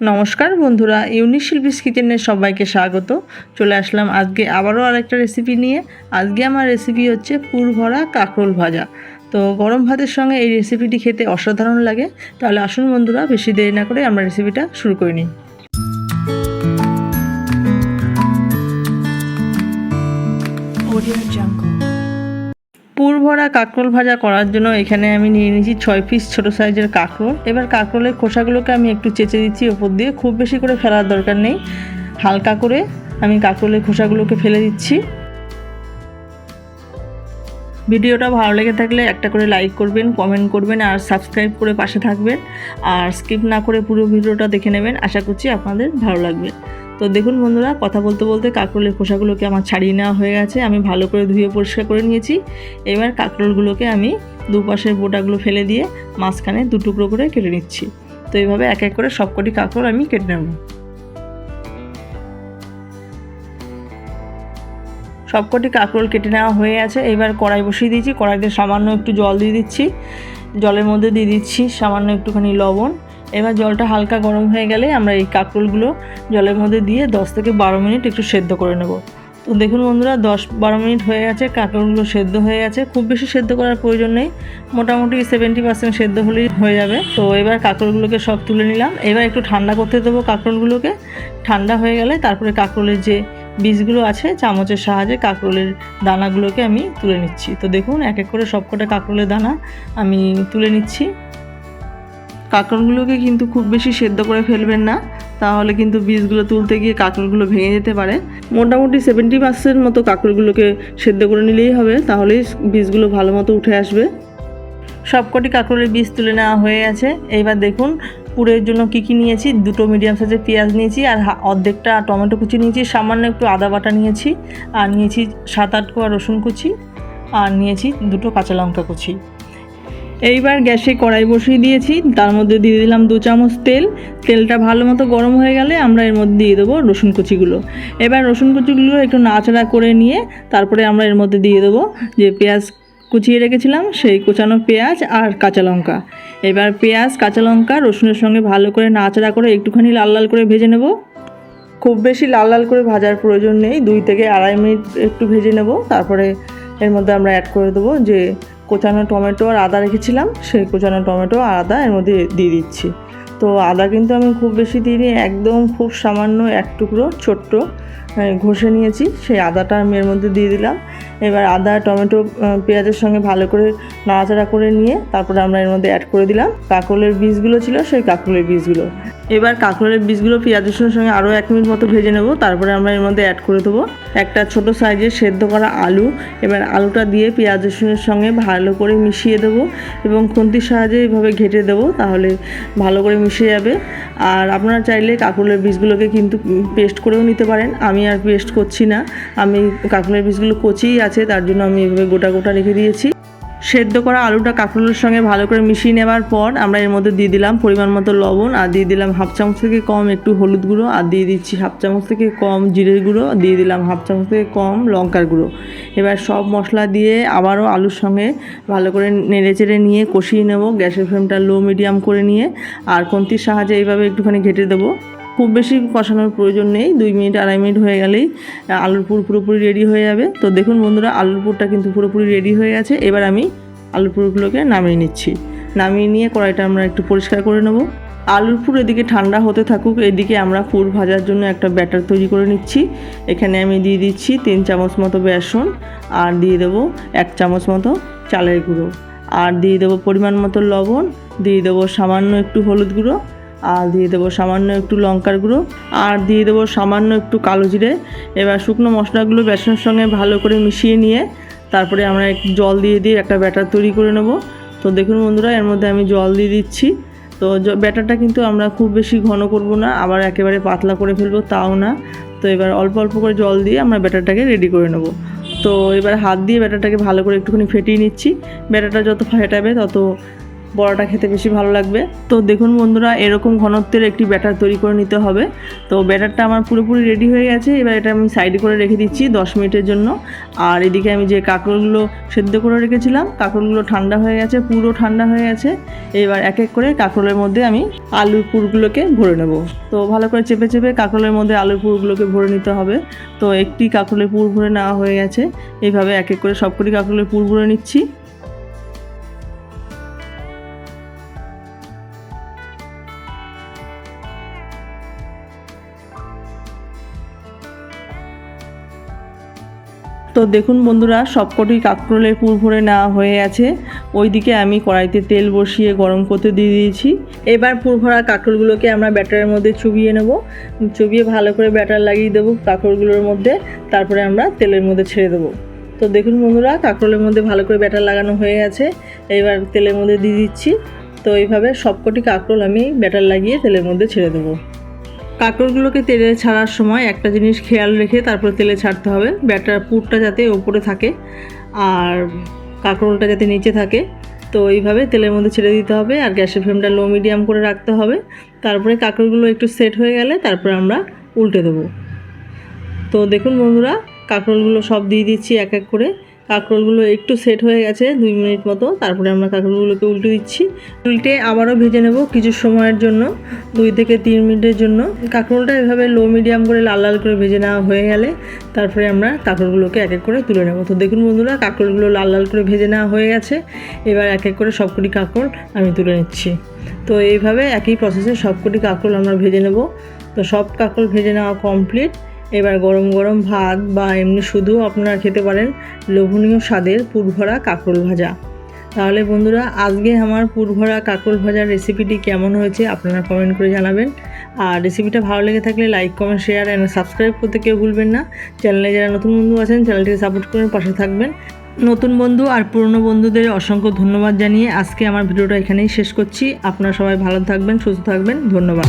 নমস্কার বন্ধুরা ইউনিক শিল্পীস কিচেনে সবাইকে স্বাগত। চলে আসলাম আজকে আবারও আরেকটা রেসিপি নিয়ে। আজকে আমার রেসিপি হচ্ছে পুর ভরা কাঁকরোল ভাজা। তো গরম ভাতের সঙ্গে এই রেসিপিটি খেতে অসাধারণ লাগে। তাহলে আসুন বন্ধুরা, বেশি দেরি না করে আমরা রেসিপিটা শুরু করে নিই। পুর ভরা কাঁকরোল ভাজা করার জন্য এখানে আমি নিয়ে নিয়েছি ছয় পিস ছোট সাইজের কাঁকরোল। এবার কাঁকরোলের খোসাগুলোকে আমি একটু চেঁচে দিচ্ছি ওপর দিয়ে। খুব বেশি করে ফেলার দরকার নেই। হালকা করে আমি কাঁকরোলের খোসাগুলোকে ফেলে দিচ্ছি। ভিডিওটা ভালো লেগে থাকলে একটা করে লাইক করবেন কমেন্ট করবেন আর সাবস্ক্রাইব করে পাশে থাকবেন। আর স্কিপ না করে পুরো ভিডিওটা দেখে নেবেন। আশা করছি আপনাদের ভালো লাগবে। তো দেখুন বন্ধুরা, কথা বলতে বলতে কাঁকরোলের খোসাগুলোকে আমার ছাড়িয়ে নেওয়া হয়ে গেছে। আমি ভালো করে ধুয়ে পরিষ্কার করে নিয়েছি। এবার কাঁকরোলগুলোকে আমি দুপাশের বোটাগুলো ফেলে দিয়ে মাঝখানে দু টুকরো করে কেটে নিচ্ছি। তো এইভাবে এক এক করে সবকটি কাঁকরোল আমি কেটে নেব। সবকটি কাঁকরোল কেটে নেওয়া হয়ে আছে এবার কড়াই বসিয়ে দিয়েছি। কড়াইতে সামান্য একটু জল দিয়ে দিচ্ছি। জলের মধ্যে দিয়ে দিচ্ছি সামান্য একটুখানি লবণ। এবার জলটা হালকা গরম হয়ে গেলে আমরা এই কাঁকরোলগুলো জলের মধ্যে দিয়ে দশ থেকে বারো মিনিট একটু সেদ্ধ করে নেব। তো দেখুন বন্ধুরা, দশ বারো মিনিট হয়ে গেছে, কাঁকরোলগুলো সেদ্ধ হয়ে গেছে। খুব বেশি সেদ্ধ করার প্রয়োজন নেই, মোটামুটি সেভেন্টি পার্সেন্ট সেদ্ধ হলেই হয়ে যাবে। তো এবার কাঁকরোলগুলোকে সব তুলে নিলাম। এবার একটু ঠান্ডা করতে দেবো কাঁকরোলগুলোকে। ঠান্ডা হয়ে গেলে তারপরে কাঁকরোলের যে বীজগুলো আছে, চামচের সাহায্যে কাঁকরোলের দানাগুলোকে আমি তুলে নিচ্ছি। তো দেখুন, এক এক করে সবকটা কাঁকরোলের দানা আমি তুলে নিচ্ছি। কাঁকরোলগুলোকে কিন্তু খুব বেশি সেদ্ধ করে ফেলবেন না, তাহলে কিন্তু বীজগুলো তুলতে গিয়ে কাঁকড়গুলো ভেঙে যেতে পারে। মোটামুটি সেভেন্টি পার্সেন্ট মতো কাঁকড়গুলোকে সেদ্ধ করে নিলেই হবে, তাহলেই বীজগুলো ভালো মতো উঠে আসবে। সবকটি কাঁকরোলের বীজ তুলে নেওয়া হয়ে গেছে। এইবার দেখুন, পুরের জন্য কী কী নিয়েছি? দুটো মিডিয়াম সাইজের পেঁয়াজ নিয়েছি, আর অর্ধেকটা টমেটো কুচি নিয়েছি, সামান্য একটু আদা বাটা নিয়েছি, আর নিয়েছি সাত আট কোয়া রসুন কুচি, আর নিয়েছি দুটো কাঁচা লঙ্কা কুচি। এইবার গ্যাসে কড়াই বসিয়ে দিয়েছি। তার মধ্যে দিয়ে দিলাম দু চামচ তেল। তেলটা ভালো মতো গরম হয়ে গেলে আমরা এর মধ্যে দিয়ে দেবো রসুন কুচিগুলো। এবার রসুন কুচিগুলো একটু নাড়াচাড়া করে নিয়ে তারপরে আমরা এর মধ্যে দিয়ে দেবো যে পেঁয়াজ কুচিয়ে রেখেছিলাম, সেই কুচানো পেঁয়াজ আর কাঁচা লঙ্কা। এবার পেঁয়াজ, কাঁচা লঙ্কা, রসুনের সঙ্গে ভালো করে নাড়াচাড়া করে একটুখানি লাল লাল করে ভেজে নেব। খুব বেশি লাল লাল করে ভাজার প্রয়োজন নেই। দুই থেকে আড়াই মিনিট একটু ভেজে নেব। তারপরে এর মধ্যে আমরা অ্যাড করে দেবো যে কোচানো টমেটো আর আদা রেখেছিলাম, সেই কোচানো টমেটো আর আদা এর মধ্যে দিয়ে দিচ্ছি। তো আদা কিন্তু আমি খুব বেশি দিইনি, একদম খুব সামান্য এক টুকরো, ছোট্ট। ঘষে নিয়েছি, সেই আদাটা আমি এর মধ্যে দিয়ে দিলাম। এবার আদা, টমেটো পেঁয়াজের সঙ্গে ভালো করে নাড়াচাড়া করে নিয়ে তারপরে আমরা এর মধ্যে অ্যাড করে দিলাম। কাঁকরোলের বীজগুলো ছিল সেই কাঁকরোলের বীজগুলো। এবার কাঁকরোলের বীজগুলো পেঁয়াজ রসুনের সঙ্গে আরও এক মিনিট মতো ভেজে নেব, তারপরে আমরা এর মধ্যে অ্যাড করে দেবো একটা ছোট সাইজের সেদ্ধ করা আলু। এবার আলুটা দিয়ে পেঁয়াজ রসুনের সঙ্গে ভালো করে মিশিয়ে দেবো এবং খুন্তির সাহায্যে এইভাবে ঘেটে দেবো, তাহলে ভালো করে মিশে যাবে। আর আপনারা চাইলে কাঁকরোলের বীজগুলোকে কিন্তু পেস্ট করেও নিতে পারেন। আমি আর পেস্ট করছি না। আমি কাঁকরোলের বীজগুলো কচিই আছে, তার জন্য আমি এভাবে গোটা গোটা রেখে দিয়েছি। সেদ্ধ করা আলুটা কাঁকরোলের সঙ্গে ভালো করে মিশিয়ে নেওয়ার পর আমরা এর মধ্যে দিয়ে দিলাম পরিমাণ মতো লবণ আর দিয়ে দিলাম হাফ চামচ থেকে কম একটু হলুদ গুঁড়ো আর দিয়ে দিচ্ছি হাফ চামচ থেকে কম জিরের গুঁড়ো, দিয়ে দিলাম হাফ চামচ থেকে কম লঙ্কার গুঁড়ো। এবার সব মশলা দিয়ে আবারও আলুর সঙ্গে ভালো করে নেড়ে চেড়ে নিয়ে কষিয়ে নেব। গ্যাসের ফ্লেমটা লো মিডিয়াম করে নিয়ে আর কন্তির সাহায্যে এইভাবে একটুখানি ঘেটে দেবো। খুব বেশি কষানোর প্রয়োজন নেই। দুই মিনিট, আড়াই মিনিট হয়ে গেলেই আলুর পুর পুরোপুরি রেডি হয়ে যাবে। তো দেখুন বন্ধুরা, আলুর পুরটা কিন্তু পুরোপুরি রেডি হয়ে গেছে। এবার আমি আলুর পুরগুলোকে নামিয়ে নিচ্ছি। নামিয়ে নিয়ে কড়াইটা আমরা একটু পরিষ্কার করে নেব। আলুর পুর এদিকে ঠান্ডা হতে থাকুক, এদিকে আমরা পুর ভাজার জন্য একটা ব্যাটার তৈরি করে নিচ্ছি। এখানে আমি দিয়ে দিচ্ছি তিন চামচ মতো বেসন, আর দিয়ে দেবো এক চামচ মতো চালের গুঁড়ো। আর দিয়ে দেবো পরিমাণ মতো লবণ, দিয়ে দেবো সামান্য একটু হলুদ গুঁড়ো আর দিয়ে দেবো সামান্য একটু লঙ্কার গুঁড়ো, আর দিয়ে দেবো সামান্য একটু কালো জিরে। এবার শুকনো মশলাগুলো বেসনের সঙ্গে ভালো করে মিশিয়ে নিয়ে তারপরে আমরা একটু জল দিয়ে দিয়ে একটা ব্যাটার তৈরি করে নেব। তো দেখুন বন্ধুরা, এর মধ্যে আমি জল দিয়ে দিচ্ছি। তো ব্যাটারটা কিন্তু আমরা খুব বেশি ঘন করব না, আবার একেবারে পাতলা করে ফেলব তাও না। তো এবার অল্প অল্প করে জল দিয়ে আমরা ব্যাটারটাকে রেডি করে নেব। তো এবার হাত দিয়ে ব্যাটারটাকে ভালো করে একটুখানি ফেটিয়ে নিচ্ছি। ব্যাটারটা যত ফেটাবে তত বড়াটা খেতে বেশি ভালো লাগবে। তো দেখুন বন্ধুরা, এরকম ঘনত্বের একটি ব্যাটার তৈরি করে নিতে হবে। তো ব্যাটারটা আমার পুরোপুরি রেডি হয়ে গেছে। এবার এটা আমি সাইডে করে রেখে দিচ্ছি দশ মিনিটের জন্য। আর এদিকে আমি যে কাঁকরোলগুলো সেদ্ধ করে রেখেছিলাম, কাঁকরোলগুলো ঠান্ডা হয়ে গেছে, পুরো ঠান্ডা হয়ে গেছে। এবার এক এক করে কাঁকরোলের মধ্যে আমি আলুর পুরগুলোকে ভরে নেব। তো ভালো করে চেপে চেপে কাঁকরোলের মধ্যে আলুর পুরগুলোকে ভরে নিতে হবে। তো একটি কাঁকরোলের পুর ভরে নেওয়া হয়ে গেছে। এইভাবে এক এক করে সবকটি কাঁকরোলের পুর ভরে নিচ্ছি। তো দেখুন বন্ধুরা, সবকটি কাঁকরোলের পুর ভরে নেওয়া হয়ে আছে ওইদিকে আমি কড়াইতে তেল বসিয়ে গরম করতে দিয়ে দিয়েছি। এবার পুর ভরা কাঁকরোলগুলোকে আমরা ব্যাটারের মধ্যে চুবিয়ে নেব। চুবিয়ে ভালো করে ব্যাটার লাগিয়ে দেবো কাঁকরোলগুলোর মধ্যে। তারপরে আমরা তেলের মধ্যে ছেড়ে দেবো। তো দেখুন বন্ধুরা, কাঁকরোলের মধ্যে ভালো করে ব্যাটার লাগানো হয়ে গেছে। এবার তেলের মধ্যে দিয়ে দিচ্ছি। তো এইভাবে সবকটি কাঁকরোল আমি ব্যাটার লাগিয়ে তেলের মধ্যে ছেড়ে দেবো। কাঁকড়গুলোকে তেলে ছাড়ার সময় একটা জিনিস খেয়াল রেখে তারপরে তেলে ছাড়তে হবে। ব্যাটার পুরটা যাতে ওপরে থাকে আর কাঁকরোলটা যাতে নিচে থাকে। তো এইভাবে তেলের মধ্যে ছেড়ে দিতে হবে আর গ্যাসের ফ্লেমটা লো মিডিয়াম করে রাখতে হবে। তারপরে কাঁকড়গুলো একটু সেট হয়ে গেলে তারপরে আমরা উল্টে দেবো। তো দেখুন বন্ধুরা কাঁকরোলগুলো সব দিয়ে দিচ্ছি এক এক করে। কাঁকরোলগুলো একটু সেট হয়ে গেছে দুই মিনিট মতো। তারপরে আমরা কাঁকরোলগুলোকে উল্টে দিচ্ছি। উল্টে আবারও ভেজে নেব কিছু সময়ের জন্য, দুই থেকে তিন মিনিটের জন্য। কাঁকরোলটা এভাবে লো মিডিয়াম করে লাল লাল করে ভেজে নেওয়া হয়ে গেলে তারপরে আমরা কাঁকরোলগুলোকে এক এক করে তুলে নেব। তো দেখুন বন্ধুরা, কাঁকরোলগুলো লাল লাল করে ভেজে নেওয়া হয়ে গেছে। এবার এক এক করে সবকটি কাঁকরোল আমি তুলে নিচ্ছি। তো এইভাবে একই প্রসেসে সবকটি কাঁকরোল আমরা ভেজে নেব। তো সব কাঁকরোল ভেজে নেওয়া কমপ্লিট এবার গরম গরম ভাত বা এমনি শুধু আপনারা খেতে পারেন লোভনীয় স্বাদের পুরভরা কাঁকরোল ভাজা। তাহলে বন্ধুরা, আজকে আমার পুরভরা কাঁকরোল ভাজার রেসিপিটি কেমন হয়েছে আপনারা কমেন্ট করে জানাবেন। আর রেসিপিটা ভালো লেগে থাকলে like, comment, share and subscribe করতে কেউ ভুলবেন না। চ্যানেলে যারা নতুন বন্ধু আছেন, চ্যানেলটিকে সাপোর্ট করে পাশে থাকবেন। নতুন বন্ধু আর পুরনো বন্ধুদের অসংখ্য ধন্যবাদ জানিয়ে আজকে আমার ভিডিওটা এখানেই শেষ করছি। আপনারা সবাই ভালো থাকবেন, সুস্থ থাকবেন। ধন্যবাদ।